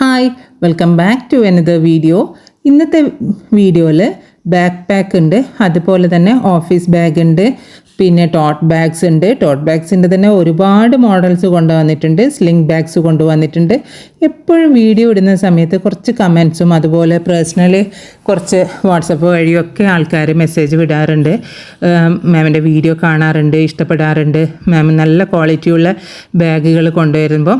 Hi welcome back to another video ഇന്നത്തെ വീഡിയോയിൽ back pack ഉണ്ട് അതുപോലെ തന്നെ ഓഫീസ് ബാഗ് ഉണ്ട് പിന്നെ ടോട്ട് ബാഗ്സ് ഉണ്ട്. ടോട്ട് ബാഗ്സിന്റെ തന്നെ ഒരുപാട് മോഡൽസ് കൊണ്ടുവന്നിട്ടുണ്ട് സ്ലിംഗ് ബാഗ്സ് കൊണ്ടുവന്നിട്ടുണ്ട്. എപ്പോഴും വീഡിയോ ഇടുന്ന സമയത്ത് കുറച്ച് കമൻസും അതുപോലെ പേഴ്സണലി കുറച്ച് വാട്സപ്പ് വഴിയൊക്കെ ആൾക്കാർ മെസ്സേജ് വിടാറുണ്ട്. മാമിന്റെ വീഡിയോ കാണാറുണ്ട് ഇഷ്ടപ്പെടാറുണ്ട്. മാം നല്ല ക്വാളിറ്റിയുള്ള ബാഗുകൾ കൊണ്ടുവരുമ്പോൾ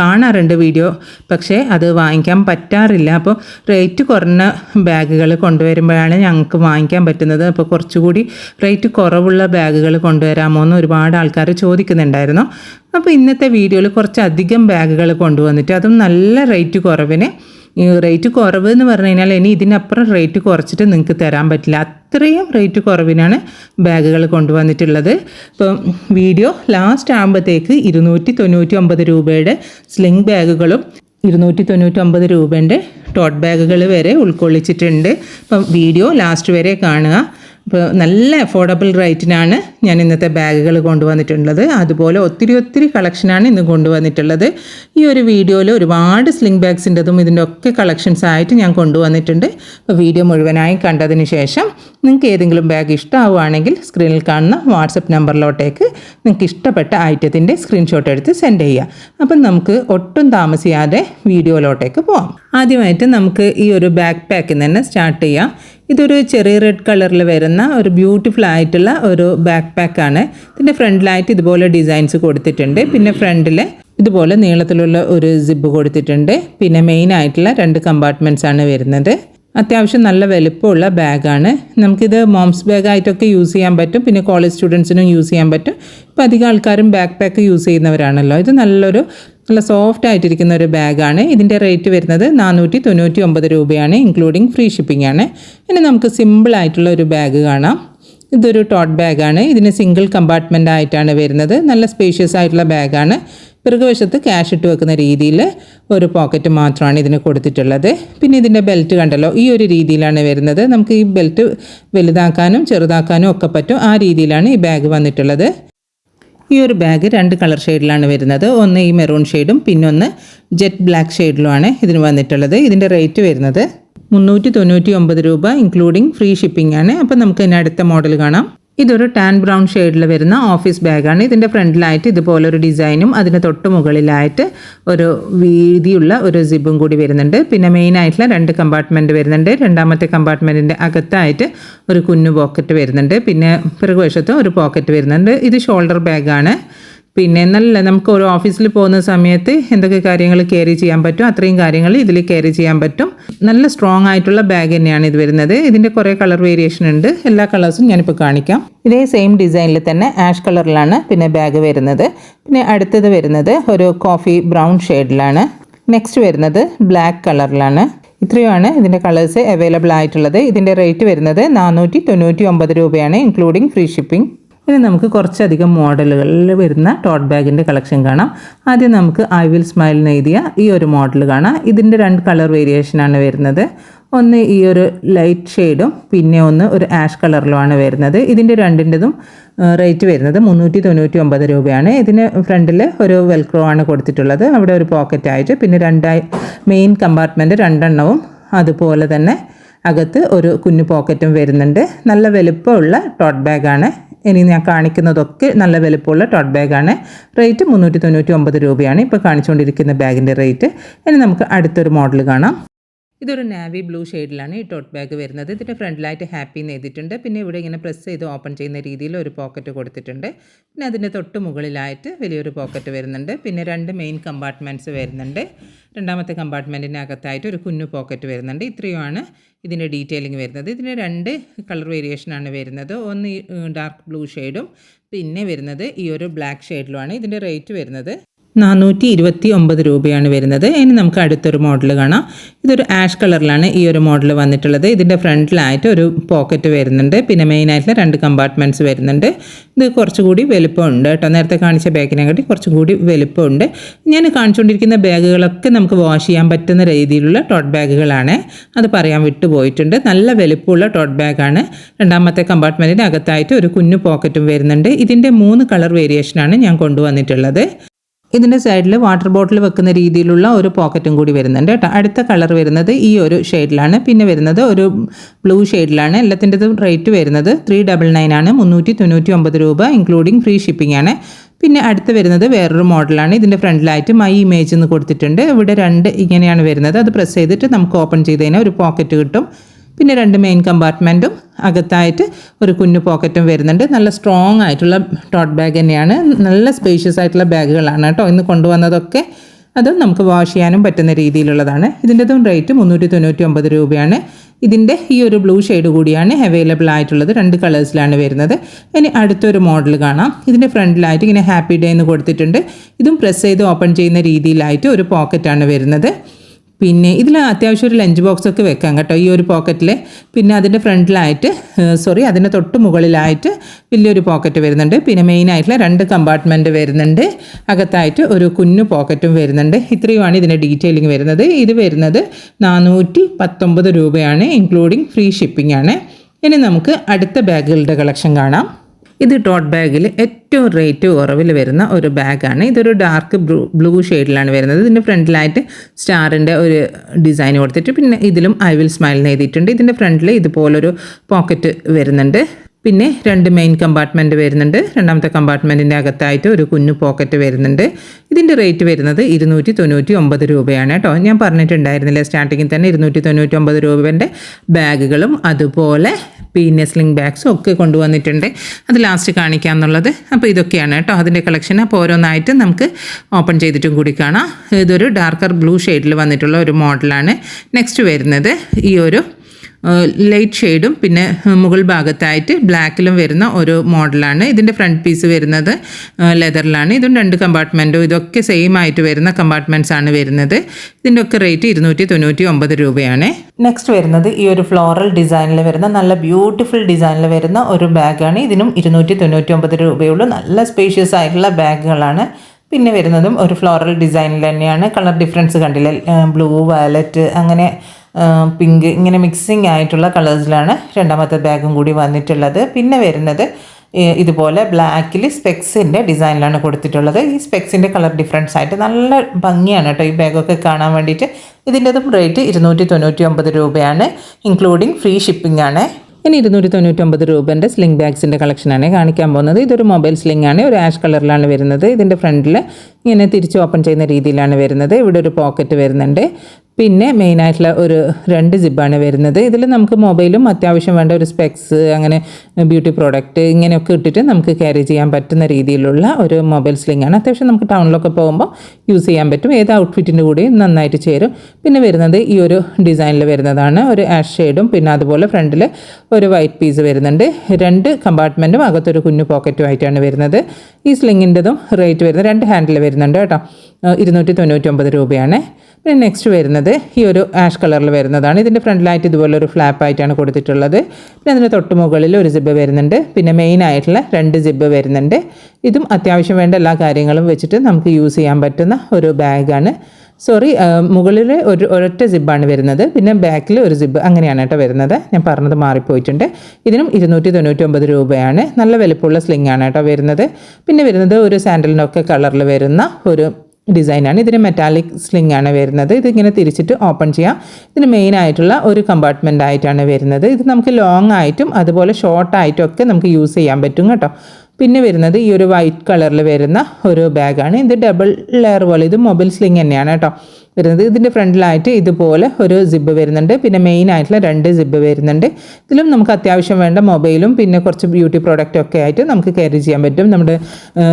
കാണാറുണ്ട് വീഡിയോ പക്ഷേ അത് വാങ്ങിക്കാൻ പറ്റാറില്ല. അപ്പോൾ റേറ്റ് കുറഞ്ഞ ബാഗുകൾ കൊണ്ടുവരുമ്പോഴാണ് ഞങ്ങൾക്ക് വാങ്ങിക്കാൻ പറ്റുന്നത്. അപ്പോൾ കുറച്ചുകൂടി റേറ്റ് കുറവുള്ള ബാഗുകൾ കൊണ്ടുവരാമോ എന്ന് ഒരുപാട് ആൾക്കാർ ചോദിക്കുന്നുണ്ടായിരുന്നു. അപ്പോൾ ഇന്നത്തെ വീഡിയോയിൽ കുറച്ചധികം ബാഗുകൾ കൊണ്ടുവന്നിട്ട് അതും നല്ല റേറ്റ് കുറവിന് റേറ്റ് കുറവ് എന്ന് പറഞ്ഞു കഴിഞ്ഞാൽ ഇനി ഇതിനപ്പുറം റേറ്റ് കുറച്ചിട്ട് നിങ്ങൾക്ക് തരാൻ പറ്റില്ല. അത്രയും റേറ്റ് കുറവിനാണ് ബാഗുകൾ കൊണ്ടുവന്നിട്ടുള്ളത്. ഇപ്പം വീഡിയോ ലാസ്റ്റ് ആകുമ്പോഴത്തേക്ക് ഇരുന്നൂറ്റി തൊണ്ണൂറ്റി ഒമ്പത് രൂപയുടെ സ്ലിംഗ് ബാഗുകളും ഇരുന്നൂറ്റി തൊണ്ണൂറ്റി ഒമ്പത് രൂപേന്റെ ടോട്ട് ബാഗുകൾ വരെ ഉൾക്കൊള്ളിച്ചിട്ടുണ്ട്. അപ്പം വീഡിയോ ലാസ്റ്റ് വരെ കാണുക. ഇപ്പോൾ നല്ല അഫോർഡബിൾ റേറ്റിനാണ് ഞാൻ ഇന്നത്തെ ബാഗുകൾ കൊണ്ടുവന്നിട്ടുള്ളത്. അതുപോലെ ഒത്തിരി ഒത്തിരി കളക്ഷനാണ് ഇന്ന് കൊണ്ടുവന്നിട്ടുള്ളത്. ഈ ഒരു വീഡിയോയിൽ ഒരുപാട് സ്ലിംഗ് ബാഗ്സിന്റെതും ഇതിന്റെ ഒക്കെ കളക്ഷൻസ് ആയിട്ട് ഞാൻ കൊണ്ടുവന്നിട്ടുണ്ട്. അപ്പോൾ വീഡിയോ മുഴുവനായി കണ്ടതിന് ശേഷം നിങ്ങൾക്ക് ഏതെങ്കിലും ബാഗ് ഇഷ്ടമാവുകയാണെങ്കിൽ സ്ക്രീനിൽ കാണുന്ന വാട്സപ്പ് നമ്പറിലോട്ടേക്ക് നിങ്ങൾക്ക് ഇഷ്ടപ്പെട്ട ഐറ്റത്തിന്റെ സ്ക്രീൻഷോട്ട് എടുത്ത് സെൻഡ് ചെയ്യുക. അപ്പം നമുക്ക് ഒട്ടും താമസിയാതെ വീഡിയോയിലോട്ടേക്ക് പോവാം. ആദ്യമായിട്ട് നമുക്ക് ഈ ഒരു ബാക്ക് പാക്കിൽ തന്നെ സ്റ്റാർട്ട് ചെയ്യാം. ഇതൊരു ചെറിയ റെഡ് കളറിൽ വരുന്ന ഒരു ബ്യൂട്ടിഫുൾ ആയിട്ടുള്ള ഒരു ബാക്ക് പാക്കാണ് ഇതിന്റെ ഫ്രണ്ടിലായിട്ട് ഇതുപോലെ ഡിസൈൻസ് കൊടുത്തിട്ടുണ്ട്. പിന്നെ ഫ്രണ്ടിൽ ഇതുപോലെ നീളത്തിലുള്ള ഒരു സിബ് കൊടുത്തിട്ടുണ്ട്. പിന്നെ മെയിൻ ആയിട്ടുള്ള രണ്ട് കമ്പാർട്ട്മെന്റ്സ് ആണ് വരുന്നത്. അത്യാവശ്യം നല്ല വലുപ്പമുള്ള ബാഗാണ് നമുക്കിത് മോംസ് ബാഗായിട്ടൊക്കെ യൂസ് ചെയ്യാൻ പറ്റും. പിന്നെ കോളേജ് സ്റ്റുഡൻസിനും യൂസ് ചെയ്യാൻ പറ്റും. ഇപ്പോൾ അധികം ആൾക്കാരും ബാക്ക് പാക്ക് യൂസ് ചെയ്യുന്നവരാണല്ലോ. ഇത് നല്ലൊരു നല്ല സോഫ്റ്റ് ആയിട്ടിരിക്കുന്ന ഒരു ബാഗാണ്. ഇതിന്റെ റേറ്റ് വരുന്നത് നാനൂറ്റി തൊണ്ണൂറ്റി ഒമ്പത് രൂപയാണ് ഇൻക്ലൂഡിങ് ഫ്രീ ഷിപ്പിംഗ് ആണ്. ഇനി നമുക്ക് സിമ്പിൾ ആയിട്ടുള്ള ഒരു ബാഗ് കാണാം. ഇതൊരു ടോട്ട് ബാഗാണ് ഇതിന് സിംഗിൾ കമ്പാർട്ട്മെന്റ് ആയിട്ടാണ് വരുന്നത്. നല്ല സ്പേഷ്യസ് ആയിട്ടുള്ള ബാഗാണ് പിറകുവശത്ത് ക്യാഷ് ഇട്ട് വെക്കുന്ന രീതിയിൽ ഒരു പോക്കറ്റ് മാത്രമാണ് ഇതിന് കൊടുത്തിട്ടുള്ളത്. പിന്നെ ഇതിന്റെ ബെൽറ്റ് കണ്ടല്ലോ ഈ ഒരു രീതിയിലാണ് വരുന്നത്. നമുക്ക് ഈ ബെൽറ്റ് വലുതാക്കാനും ചെറുതാക്കാനും ഒക്കെ പറ്റും. ആ രീതിയിലാണ് ഈ ബാഗ് വന്നിട്ടുള്ളത്. ഈ ഒരു ബാഗ് രണ്ട് കളർ ഷെയ്ഡിലാണ് വരുന്നത്. ഒന്ന് ഈ മെറൂൺ ഷെയ്ഡും പിന്നൊന്ന് ജെറ്റ് ബ്ലാക്ക് ഷെയ്ഡിലുമാണ് ഇതിന് വന്നിട്ടുള്ളത്. ഇതിന്റെ റേറ്റ് വരുന്നത് മുന്നൂറ്റി തൊണ്ണൂറ്റി ഒമ്പത് രൂപ ഇൻക്ലൂഡിങ് ഫ്രീ ഷിപ്പിംഗ് ആണ്. അപ്പം നമുക്ക് ഇതിന് അടുത്ത മോഡൽ കാണാം. ഇതൊരു ടാൻ ബ്രൗൺ ഷെയ്ഡിൽ വരുന്ന ഓഫീസ് ബാഗാണ് ഇതിന്റെ ഫ്രണ്ടിലായിട്ട് ഇതുപോലെ ഒരു ഡിസൈനും അതിന് തൊട്ട് മുകളിലായിട്ട് ഒരു വീതിയുള്ള ഒരു സിബും കൂടി വരുന്നുണ്ട്. പിന്നെ മെയിൻ ആയിട്ടുള്ള രണ്ട് കമ്പാർട്ട്മെന്റ് വരുന്നുണ്ട്. രണ്ടാമത്തെ കമ്പാർട്ട്മെന്റിന്റെ അകത്തായിട്ട് ഒരു കുഞ്ഞു പോക്കറ്റ് വരുന്നുണ്ട്. പിന്നെ പിറകുവശത്തും ഒരു പോക്കറ്റ് വരുന്നുണ്ട്. ഇത് ഷോൾഡർ ബാഗാണ് പിന്നെ നല്ല നമുക്ക് ഒരു ഓഫീസിൽ പോകുന്ന സമയത്ത് എന്തൊക്കെ കാര്യങ്ങൾ ക്യാരി ചെയ്യാൻ പറ്റും അത്രയും കാര്യങ്ങൾ ഇതിൽ ക്യാരി ചെയ്യാൻ പറ്റും. നല്ല സ്ട്രോങ് ആയിട്ടുള്ള ബാഗ് തന്നെയാണ് ഇത് വരുന്നത്. ഇതിന്റെ കുറേ കളർ വേരിയേഷൻ ഉണ്ട്. എല്ലാ കളേഴ്സും ഞാനിപ്പോൾ കാണിക്കാം. ഇതേ സെയിം ഡിസൈനിൽ തന്നെ ആഷ് കളറിലാണ് പിന്നെ ബാഗ് വരുന്നത്. പിന്നെ അടുത്തത് വരുന്നത് ഒരു കോഫി ബ്രൗൺ ഷെയ്ഡിലാണ് നെക്സ്റ്റ് വരുന്നത് ബ്ലാക്ക് കളറിലാണ് ഇത്രയുമാണ് ഇതിന്റെ കളേഴ്സ് അവൈലബിൾ ആയിട്ടുള്ളത്. ഇതിന്റെ റേറ്റ് വരുന്നത് നാനൂറ്റി തൊണ്ണൂറ്റി ഒമ്പത് രൂപയാണ് ഇൻക്ലൂഡിങ് ഫ്രീ ഷിപ്പിംഗ് ഇനി നമുക്ക് കുറച്ചധികം മോഡലുകളിൽ വരുന്ന ടോട്ട് ബാഗിന്റെ കളക്ഷൻ കാണാം. ആദ്യം നമുക്ക് ഐ വിൽ സ്മൈൽ എഴുതിയ ഈ ഒരു മോഡൽ കാണാം. ഇതിന്റെ രണ്ട് കളർ വേരിയേഷനാണ് വരുന്നത്. ഒന്ന് ഈ ഒരു ലൈറ്റ് ഷെയ്ഡും പിന്നെ ഒന്ന് ഒരു ആഷ് കളറിലുമാണ് വരുന്നത്. ഇതിന്റെ രണ്ടിന്റെതും റേറ്റ് വരുന്നത് മുന്നൂറ്റി തൊണ്ണൂറ്റി ഒമ്പത് രൂപയാണ്. ഇതിന് ഫ്രണ്ടിൽ ഒരു വെൽക്രോ ആണ് കൊടുത്തിട്ടുള്ളത്. അവിടെ ഒരു പോക്കറ്റ് ആയിട്ട് പിന്നെ രണ്ടായി മെയിൻ കമ്പാർട്ട്മെന്റ് രണ്ടെണ്ണവും അതുപോലെ തന്നെ അകത്ത് ഒരു കുഞ്ഞു പോക്കറ്റും വരുന്നുണ്ട്. നല്ല വലുപ്പമുള്ള ടോട്ട് ബാഗാണ് ഇനി ഞാൻ കാണിക്കുന്നതൊക്കെ നല്ല വലുപ്പമുള്ള ടോട്ട് ബാഗാണ് റേറ്റ് മുന്നൂറ്റി തൊണ്ണൂറ്റി ഒമ്പത് രൂപയാണ് ഇപ്പോൾ കാണിച്ചുകൊണ്ടിരിക്കുന്ന ബാഗിന്റെ റേറ്റ് ഇനി നമുക്ക് അടുത്തൊരു മോഡൽ കാണാം. ഇതൊരു നാവി ബ്ലൂ ഷെയ്ഡിലാണ് ഈ ടോട്ട് ബാഗ് വരുന്നത്. ഇതിന്റെ ഫ്രണ്ടിലായിട്ട് ഹാപ്പി എന്ന് എഴുതിയിട്ടുണ്ട്. പിന്നെ ഇവിടെ ഇങ്ങനെ പ്രസ് ചെയ്ത് ഓപ്പൺ ചെയ്യുന്ന രീതിയിൽ ഒരു പോക്കറ്റ് കൊടുത്തിട്ടുണ്ട്. പിന്നെ അതിന്റെ തൊട്ട് മുകളിലായിട്ട് വലിയൊരു പോക്കറ്റ് വരുന്നുണ്ട്. പിന്നെ രണ്ട് മെയിൻ കമ്പാർട്ട്മെന്റ്സ് വരുന്നുണ്ട്. രണ്ടാമത്തെ കമ്പാർട്ട്മെന്റിന്റെ അകത്തായിട്ട് ഒരു കുഞ്ഞു പോക്കറ്റ് വരുന്നുണ്ട്. ഇത്രയുമാണ് ഇതിന്റെ ഡീറ്റെയിലിംഗ് വരുന്നത്. ഇതിന് രണ്ട് കളർ വേരിയേഷനാണ് വരുന്നത്. ഒന്ന് ഡാർക്ക് ബ്ലൂ ഷെയ്ഡും പിന്നെ വരുന്നത് ഈ ഒരു ബ്ലാക്ക് ഷെയ്ഡിലുമാണ് ഇതിന്റെ റേറ്റ് വരുന്നത്. നാനൂറ്റി ഇരുപത്തി ഒമ്പത് രൂപയാണ് വരുന്നത്. ഇനി നമുക്ക് അടുത്തൊരു മോഡൽ കാണാം. ഇതൊരു ആഷ് കളറിലാണ് ഈ ഒരു മോഡൽ വന്നിട്ടുള്ളത്. ഇതിന്റെ ഫ്രണ്ടിലായിട്ട് ഒരു പോക്കറ്റ് വരുന്നുണ്ട്. പിന്നെ മെയിനായിട്ടുള്ള രണ്ട് കമ്പാർട്ട്മെന്റ്സ് വരുന്നുണ്ട്. ഇത് കുറച്ചുകൂടി വലുപ്പമുണ്ട് കേട്ടോ. നേരത്തെ കാണിച്ച ബാഗിനെക്കാട്ടി കുറച്ചും കൂടി വലുപ്പമുണ്ട്. ഞാൻ കാണിച്ചുകൊണ്ടിരിക്കുന്ന ബാഗുകളൊക്കെ നമുക്ക് വാഷ് ചെയ്യാൻ പറ്റുന്ന രീതിയിലുള്ള ടോട്ട് ബാഗുകളാണ് അത് പറയാൻ വിട്ടുപോയിട്ടുണ്ട് നല്ല വലുപ്പമുള്ള ടോട്ട് ബാഗാണ് രണ്ടാമത്തെ കമ്പാർട്ട്മെന്റിന്റെ അകത്തായിട്ട് ഒരു കുഞ്ഞു പോക്കറ്റും വരുന്നുണ്ട്. ഇതിന്റെ മൂന്ന് കളർ വേരിയേഷനാണ് ഞാൻ കൊണ്ടുവന്നിട്ടുള്ളത്. ഇതിന്റെ സൈഡിൽ വാട്ടർ ബോട്ടിൽ വെക്കുന്ന രീതിയിലുള്ള ഒരു പോക്കറ്റും കൂടി വരുന്നുണ്ട് കേട്ടോ. അടുത്ത കളർ വരുന്നത് ഈ ഒരു ഷെയ്ഡിലാണ് പിന്നെ വരുന്നത് ഒരു ബ്ലൂ ഷെയ്ഡിലാണ് എല്ലാത്തിന്റെതും റേറ്റ് വരുന്നത് ത്രീ ഡബിൾ നയൻ ആണ്. മുന്നൂറ്റി തൊണ്ണൂറ്റി ഒമ്പത് രൂപ ഇൻക്ലൂഡിങ് ഫ്രീ ഷിപ്പിംഗ് ആണ്. പിന്നെ അടുത്ത് വരുന്നത് വേറൊരു മോഡലാണ് ഇതിന്റെ ഫ്രണ്ടിലായിട്ട് മൈ ഇമേജ് എന്ന് കൊടുത്തിട്ടുണ്ട്. ഇവിടെ രണ്ട് ഇങ്ങനെയാണ് വരുന്നത്. അത് പ്രസ് ചെയ്തിട്ട് നമുക്ക് ഓപ്പൺ ചെയ്ത് കഴിഞ്ഞാൽ ഒരു പോക്കറ്റ് കിട്ടും. പിന്നെ രണ്ട് മെയിൻ കമ്പാർട്ട്മെന്റും അകത്തായിട്ട് ഒരു കുഞ്ഞു പോക്കറ്റും വരുന്നുണ്ട്. നല്ല സ്ട്രോങ് ആയിട്ടുള്ള ടോട്ട് ബാഗ് തന്നെയാണ്. നല്ല സ്പേഷ്യസ് ആയിട്ടുള്ള ബാഗുകളാണ് കേട്ടോ ഇന്ന് കൊണ്ടുവന്നതൊക്കെ. അത് നമുക്ക് വാഷ് ചെയ്യാനും പറ്റുന്ന രീതിയിലുള്ളതാണ്. ഇതിന്റെതും റേറ്റ് മുന്നൂറ്റി തൊണ്ണൂറ്റി ഒമ്പത് രൂപയാണ്. ഇതിന്റെ ഈ ഒരു ബ്ലൂ ഷെയ്ഡ് കൂടിയാണ് അവൈലബിൾ ആയിട്ടുള്ളത്. രണ്ട് കളേഴ്സിലാണ് വരുന്നത്. ഇനി അടുത്തൊരു മോഡൽ കാണാം. ഇതിന്റെ ഫ്രണ്ടിലായിട്ട് ഇങ്ങനെ ഹാപ്പി ഡേ എന്ന് കൊടുത്തിട്ടുണ്ട്. ഇതും പ്രസ് ചെയ്ത് ഓപ്പൺ ചെയ്യുന്ന രീതിയിലായിട്ട് ഒരു പോക്കറ്റാണ് വരുന്നത്. പിന്നെ ഇതിൽ അത്യാവശ്യം ഒരു ലഞ്ച് ബോക്സ് ഒക്കെ വെക്കാം കേട്ടോ ഈ ഒരു പോക്കറ്റിൽ പിന്നെ അതിന്റെ ഫ്രണ്ടിലായിട്ട് സോറി അതിന്റെ തൊട്ട് മുകളിലായിട്ട് വലിയൊരു പോക്കറ്റ് വരുന്നുണ്ട്. പിന്നെ മെയിനായിട്ടുള്ള രണ്ട് കമ്പാർട്ട്മെന്റ് വരുന്നുണ്ട്. അകത്തായിട്ട് ഒരു കുഞ്ഞു പോക്കറ്റും വരുന്നുണ്ട്. ഇത്രയുമാണ് ഇതിന്റെ ഡീറ്റെയിലിംഗ് വരുന്നത്. ഇത് വരുന്നത് നാനൂറ്റി പത്തൊമ്പത് രൂപയാണ് ഇൻക്ലൂഡിങ് ഫ്രീ ഷിപ്പിംഗ് ആണ്. ഇനി നമുക്ക് അടുത്ത ബാഗുകളുടെ കളക്ഷൻ കാണാം. ഇത് ടോട്ട് ബാഗിൽ ഏറ്റവും റേറ്റ് കുറവിൽ വരുന്ന ഒരു ബാഗാണ് ഇതൊരു ഡാർക്ക് ബ്ലൂ ബ്ലൂ ഷെയ്ഡിലാണ് വരുന്നത്. ഇതിന്റെ ഫ്രണ്ടിലായിട്ട് സ്റ്റാറിന്റെ ഒരു ഡിസൈൻ കൊടുത്തിട്ട് പിന്നെ ഇതിലും ഐ വിൽ സ്മൈൽ എഴുതിയിട്ടുണ്ട്. ഇതിന്റെ ഫ്രണ്ടിൽ ഇതുപോലൊരു പോക്കറ്റ് വരുന്നുണ്ട്. പിന്നെ രണ്ട് മെയിൻ കമ്പാർട്ട്മെന്റ് വരുന്നുണ്ട്. രണ്ടാമത്തെ കമ്പാർട്ട്മെന്റിന്റെ അകത്തായിട്ട് ഒരു കുഞ്ഞു പോക്കറ്റ് വരുന്നുണ്ട്. ഇതിന്റെ റേറ്റ് വരുന്നത് ഇരുന്നൂറ്റി തൊണ്ണൂറ്റി ഒമ്പത് രൂപയാണ് കേട്ടോ. ഞാൻ പറഞ്ഞിട്ടുണ്ടായിരുന്നില്ല സ്റ്റാർട്ടിങ്ങിൽ തന്നെ ഇരുന്നൂറ്റി തൊണ്ണൂറ്റി ഒമ്പത് രൂപേന്റെ ബാഗുകളും അതുപോലെ പിന്നെ സ്ലിംഗ് ബാഗ്സും ഒക്കെ കൊണ്ടുവന്നിട്ടുണ്ട്. അത് ലാസ്റ്റ് കാണിക്കാം എന്നുള്ളത് അപ്പോൾ ഇതൊക്കെയാണ് കേട്ടോ അതിന്റെ കളക്ഷൻ. അപ്പോൾ ഓരോന്നായിട്ട് നമുക്ക് ഓപ്പൺ ചെയ്തിട്ടും കൂടി കാണാം. ഇതൊരു ഡാർക്കർ ബ്ലൂ ഷെയ്ഡിൽ വന്നിട്ടുള്ള ഒരു മോഡലാണ് നെക്സ്റ്റ് വരുന്നത്. ഈ ഒരു ലൈറ്റ് ഷെയ്ഡും പിന്നെ മുകൾ ഭാഗത്തായിട്ട് ബ്ലാക്കിലും വരുന്ന ഒരു മോഡലാണ് ഇതിന്റെ ഫ്രണ്ട് പീസ് വരുന്നത് ലെതറിലാണ് ഇതും രണ്ട് കമ്പാർട്ട്മെന്റും ഇതൊക്കെ സെയിം ആയിട്ട് വരുന്ന കമ്പാർട്ട്മെന്റ്സ് ആണ് വരുന്നത്. ഇതിന്റെ ഒക്കെ റേറ്റ് ഇരുന്നൂറ്റി തൊണ്ണൂറ്റി ഒമ്പത് രൂപയാണ്. നെക്സ്റ്റ് വരുന്നത് ഈ ഒരു ഫ്ലോറൽ ഡിസൈനിൽ വരുന്ന നല്ല ബ്യൂട്ടിഫുൾ ഡിസൈനിൽ വരുന്ന ഒരു ബാഗാണ് ഇതിനും ഇരുന്നൂറ്റി തൊണ്ണൂറ്റി ഒമ്പത് രൂപയുള്ളൂ. നല്ല സ്പേഷ്യസ് ആയിട്ടുള്ള ബാഗുകളാണ് പിന്നെ വരുന്നതും ഒരു ഫ്ലോറൽ ഡിസൈനിൽ തന്നെയാണ്. കളർ ഡിഫറൻസ് കണ്ടില്ല? ബ്ലൂ വയലറ്റ് അങ്ങനെ പിങ്ക് ഇങ്ങനെ മിക്സിങ് ആയിട്ടുള്ള കളേഴ്സിലാണ് രണ്ടാമത്തെ ബാഗും കൂടി വന്നിട്ടുള്ളത്. പിന്നെ വരുന്നത് ഇതുപോലെ ബ്ലാക്കിൽ സ്പെക്സിന്റെ ഡിസൈനിലാണ് കൊടുത്തിട്ടുള്ളത്. ഈ സ്പെക്സിന്റെ കളർ ഡിഫറൻസ് ആയിട്ട് നല്ല ഭംഗിയാണ് കേട്ടോ ഈ ബാഗൊക്കെ കാണാൻ വേണ്ടിയിട്ട്. ഇതിന്റെതും റേറ്റ് ഇരുന്നൂറ്റി തൊണ്ണൂറ്റി ഒമ്പത് രൂപയാണ്. ഇൻക്ലൂഡിങ് ഫ്രീ ഷിപ്പിംഗ് ആണ്. ഇനി ഇരുന്നൂറ്റി തൊണ്ണൂറ്റൊമ്പത് രൂപേന്റെ സ്ലിംഗ് ബാഗ്സിന്റെ കളക്ഷനാണ് കാണിക്കാൻ പോകുന്നത്. ഇതൊരു മൊബൈൽ സ്ലിംഗ് ആണ്. ഒരു ആഷ് കളറിലാണ് വരുന്നത്. ഇതിന്റെ ഫ്രണ്ടിൽ ഇങ്ങനെ തിരിച്ച് ഓപ്പൺ ചെയ്യുന്ന രീതിയിലാണ് വരുന്നത്. ഇവിടെ ഒരു പോക്കറ്റ് വരുന്നുണ്ട്. പിന്നെ മെയിൻ ആയിട്ടുള്ള ഒരു രണ്ട് ജിബാണ് വരുന്നത്. ഇതിൽ നമുക്ക് മൊബൈലും അത്യാവശ്യം വേണ്ട ഒരു സ്പെക്സ് അങ്ങനെ ബ്യൂട്ടി പ്രോഡക്റ്റ് ഇങ്ങനെയൊക്കെ ഇട്ടിട്ട് നമുക്ക് ക്യാരി ചെയ്യാൻ പറ്റുന്ന രീതിയിലുള്ള ഒരു മൊബൈൽ സ്ലിംഗ് ആണ്. അത്യാവശ്യം നമുക്ക് ടൗണിലൊക്കെ പോകുമ്പോൾ യൂസ് ചെയ്യാൻ പറ്റും. ഏത് ഔട്ട്ഫിറ്റിന്റെ കൂടെയും നന്നായിട്ട് ചേരും. പിന്നെ വരുന്നത് ഈ ഒരു ഡിസൈനിൽ വരുന്നതാണ്. ഒരു ആഷ് ഷെയ്ഡും പിന്നെ അതുപോലെ ഫ്രണ്ടിൽ ഒരു വൈറ്റ് പീസ് വരുന്നുണ്ട്. രണ്ട് കമ്പാർട്ട്മെന്റും അകത്തൊരു കുഞ്ഞു പോക്കറ്റുമായിട്ടാണ് വരുന്നത്. ഈ സ്ലിങ്ങിന്റെതും റേറ്റ് വരുന്നത് രണ്ട് ഹാൻഡിൽ വരുന്നുണ്ട് കേട്ടോ. ഇരുന്നൂറ്റി തൊണ്ണൂറ്റി ഒമ്പത് രൂപയാണ്. പിന്നെ നെക്സ്റ്റ് വരുന്നത് ഈ ഒരു ആഷ് കളറിൽ വരുന്നതാണ്. ഇതിന്റെ ഫ്രണ്ടിലായിട്ട് ഇതുപോലെ ഒരു ഫ്ലാപ്പ് ആയിട്ടാണ് കൊടുത്തിട്ടുള്ളത്. പിന്നെ അതിന്റെ തൊട്ട് മുകളിൽ ഒരു ജിബ് വരുന്നുണ്ട്. പിന്നെ മെയിൻ ആയിട്ടുള്ള രണ്ട് ജിബ് വരുന്നുണ്ട്. ഇതും അത്യാവശ്യം വേണ്ട എല്ലാ കാര്യങ്ങളും വെച്ചിട്ട് നമുക്ക് യൂസ് ചെയ്യാൻ പറ്റുന്ന ഒരു ബാഗാണ് സോറി മുകളിൽ ഒരു ഒരൊറ്റ ജിബാണ് വരുന്നത്. പിന്നെ ബാക്കിൽ ഒരു ജിബ് അങ്ങനെയാണ് കേട്ടോ വരുന്നത്. ഞാൻ പറഞ്ഞത് മാറിപ്പോയിട്ടുണ്ട്. ഇതിനും ഇരുന്നൂറ്റി തൊണ്ണൂറ്റി ഒമ്പത് രൂപയാണ്. നല്ല വലിപ്പമുള്ള സ്ലിംഗ് ആണ് കേട്ടോ വരുന്നത്. പിന്നെ വരുന്നത് ഒരു സാൻഡലിനൊക്കെ കളറിൽ വരുന്ന ഒരു ഡിസൈനാണ്. ഇതിന് മെറ്റാലിക് സ്ലിംഗ് ആണ് വരുന്നത്. ഇതിങ്ങനെ തിരിച്ചിട്ട് ഓപ്പൺ ചെയ്യാം. ഇതിന് മെയിൻ ആയിട്ടുള്ള ഒരു കമ്പാർട്ട്മെന്റ് ആയിട്ടാണ് വരുന്നത്. ഇത് നമുക്ക് ലോങ് ആയിട്ടും അതുപോലെ ഷോർട്ട് ആയിട്ടും ഒക്കെ നമുക്ക് യൂസ് ചെയ്യാൻ പറ്റും കേട്ടോ. പിന്നെ വരുന്നത് ഈ ഒരു വൈറ്റ് കളറിൽ വരുന്ന ഒരു ബാഗാണ് ഇത് ഡബിൾ ലെയർ പോലെ ഇത് മൊബൈൽ സ്ലിംഗ് തന്നെയാണ് കേട്ടോ. വരുന്നത്. ഇതിന്റെ ഫ്രണ്ടിലായിട്ട് ഇതുപോലെ ഒരു സിബ് വരുന്നുണ്ട്. പിന്നെ മെയിൻ ആയിട്ടുള്ള രണ്ട് സിബ് വരുന്നുണ്ട്. ഇതിലും നമുക്ക് അത്യാവശ്യം വേണ്ട മൊബൈലും പിന്നെ കുറച്ച് ബ്യൂട്ടി പ്രോഡക്റ്റും ഒക്കെ ആയിട്ട് നമുക്ക് ക്യാരി ചെയ്യാൻ പറ്റും. നമ്മുടെ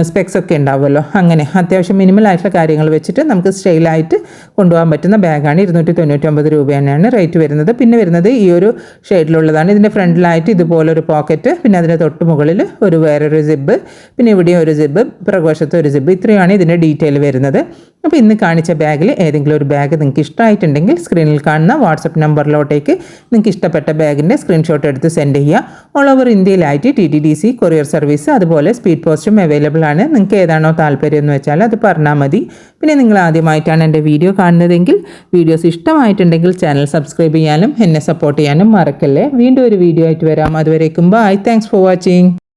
സ്പെക്സ് ഒക്കെ ഉണ്ടാവുമല്ലോ. അങ്ങനെ അത്യാവശ്യം മിനിമൽ ആയിട്ടുള്ള കാര്യങ്ങൾ വെച്ചിട്ട് നമുക്ക് സ്റ്റൈലായിട്ട് കൊണ്ടുപോകാൻ പറ്റുന്ന ബാഗാണ് ഇരുന്നൂറ്റി തൊണ്ണൂറ്റി ഒമ്പത് രൂപ തന്നെയാണ് റേറ്റ് വരുന്നത്. പിന്നെ വരുന്നത് ഈ ഒരു ഷെയ്ഡിലുള്ളതാണ് ഇതിന്റെ ഫ്രണ്ടിലായിട്ട് ഇതുപോലെ ഒരു പോക്കറ്റ് പിന്നെ അതിന്റെ തൊട്ട് മുകളിൽ ഒരു വേറൊരു സിബ് പിന്നെ ഇവിടെയും ഒരു സിബ് പ്രകോശത്തെ ഒരു സിബ് ഇത്രയാണ് ഇതിന്റെ ഡീറ്റെയിൽ വരുന്നത്. അപ്പോൾ ഇന്ന് കാണിച്ച ബാഗിൽ ഏതെങ്കിലും ഒരു ബാഗ് നിങ്ങൾക്ക് ഇഷ്ടമായിട്ടുണ്ടെങ്കിൽ സ്ക്രീനിൽ കാണുന്ന വാട്സപ്പ് നമ്പറിലോട്ടേക്ക് നിങ്ങൾക്ക് ഇഷ്ടപ്പെട്ട ബാഗിന്റെ സ്ക്രീൻഷോട്ട് എടുത്ത് സെൻഡ് ചെയ്യുക. All over ഇന്ത്യയിലായിട്ട് T T D C courier service അതുപോലെ സ്പീഡ് പോസ്റ്റും അവൈലബിൾ ആണ്. നിങ്ങൾക്ക് ഏതാണോ താല്പര്യം എന്ന് വെച്ചാൽ അത് പറഞ്ഞാൽ മതി. പിന്നെ നിങ്ങൾ ആദ്യമായിട്ടാണ് എന്റെ വീഡിയോ കാണുന്നതെങ്കിൽ വീഡിയോസ് ഇഷ്ടമായിട്ടുണ്ടെങ്കിൽ ചാനൽ സബ്സ്ക്രൈബ് ചെയ്യാനും എന്നെ സപ്പോർട്ട് ചെയ്യാനും മറക്കല്ലേ. വീണ്ടും ഒരു വീഡിയോ ആയിട്ട് വരാം. അതുവരേക്കും ബൈ താങ്ക്സ് ഫോർ വാച്ചിങ്